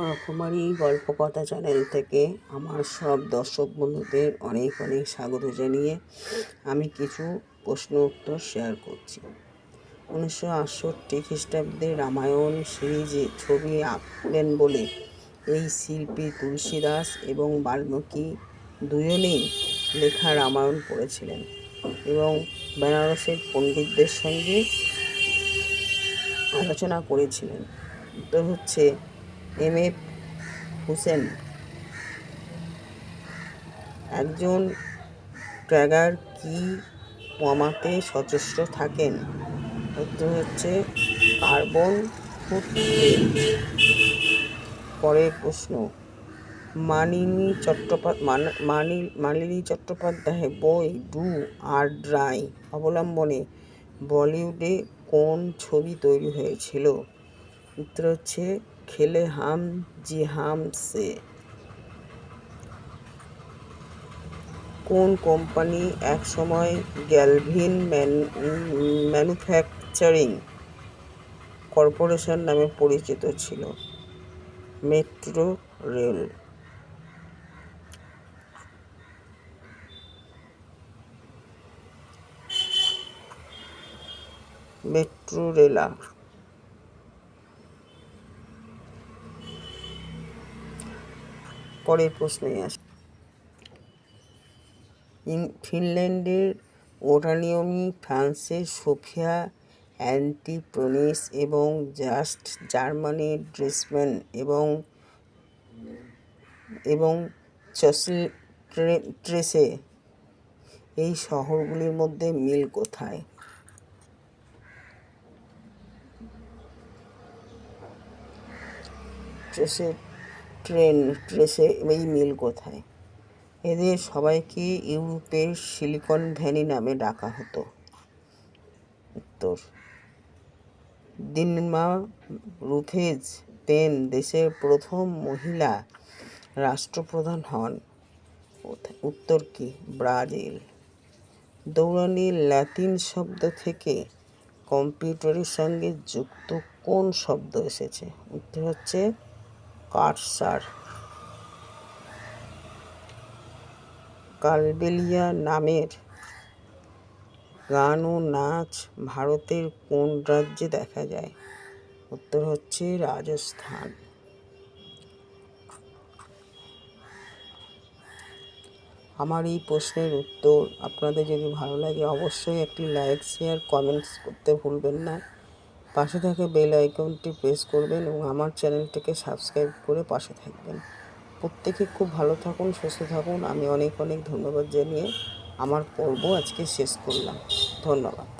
রকমারি গল্পকথা চ্যানেল থেকে আমার সব দর্শক বন্ধুদের অনেক অনেক স্বাগত জানিয়ে আমি কিছু প্রশ্ন উত্তর শেয়ার করছি। উনিশশো আটষট্টি খ্রিস্টাব্দে রামায়ণ সিরিজে ছবি আঁকলেন বলে এই শিল্পী তুলসীদাস এবং বাল্মীকি দুজনেই লেখা রামায়ণ পড়েছিলেন এবং বেনারসের পণ্ডিতদের সঙ্গে আলোচনা করেছিলেন। উত্তর হচ্ছে এম এফ হুসেন। একজন ট্র্যাগার কি কমাতে সচেষ্ট থাকেন? উত্তর হচ্ছে, কার্বন ফুটপ্রিন্ট। পরের প্রশ্ন, মানিনী চট্টোপাধ্যায় মালিনী চট্টোপাধ্যায়ের বই ডু আর ড্রাই অবলম্বনে বলিউডে কোন ছবি তৈরি হয়েছিল? উত্তর হচ্ছে খেলে হাম জি হাম সে কোন কোম্পানি একসময় গ্যালভিন ম্যানুফ্যাকচারিং কর্পোরেশন নামে পরিচিত ছিল? Metro rail. মেট্রো রেলা পরের প্রশ্নে আস। ফিনল্যান্ডের ওরানিয়মি ফ্রান্সের সোফিয়া, অ্যান্টিপ্রোনিস এবং জাস্ট জার্মানির ড্রেসম্যান এবং এবং ট্রেসে। এই শহরগুলির মধ্যে মিল কোথায়? ট্রেসে ট্রেন, ট্রেসে এই মিল কোথায়? এদের সবাইকে ইউরোপের সিলিকন ভ্যালি নামে ডাকা হতো। উত্তর। দিনমা রুথেজ পেন দেশের প্রথম মহিলা রাষ্ট্রপ্রধান হন। উত্তর কি? ব্রাজিল। দৌড়ানি ল্যাতিন শব্দ থেকে কম্পিউটারের সঙ্গে যুক্ত কোন শব্দ এসেছে? উত্তর হচ্ছে কারসার কালবেলিয়া নামের গান ও নাচ ভারতের কোন রাজ্যে দেখা যায়? উত্তর হচ্ছে রাজস্থান। আমার এই প্রশ্নের উত্তর আপনাদের যদি ভালো লাগে অবশ্যই একটি লাইক, শেয়ার, কমেন্টস করতে ভুলবেন না। পাশে থাকা বেল আইকনটি প্রেস করবেন এবং আমার চ্যানেলটিকে সাবস্ক্রাইব করে পাশে থাকবেন। প্রত্যেকে খুব ভালো থাকুন, সুস্থ থাকুন। আমি অনেক অনেক ধন্যবাদ জানিয়ে আমার পর্ব আজকে শেষ করলাম। ধন্যবাদ।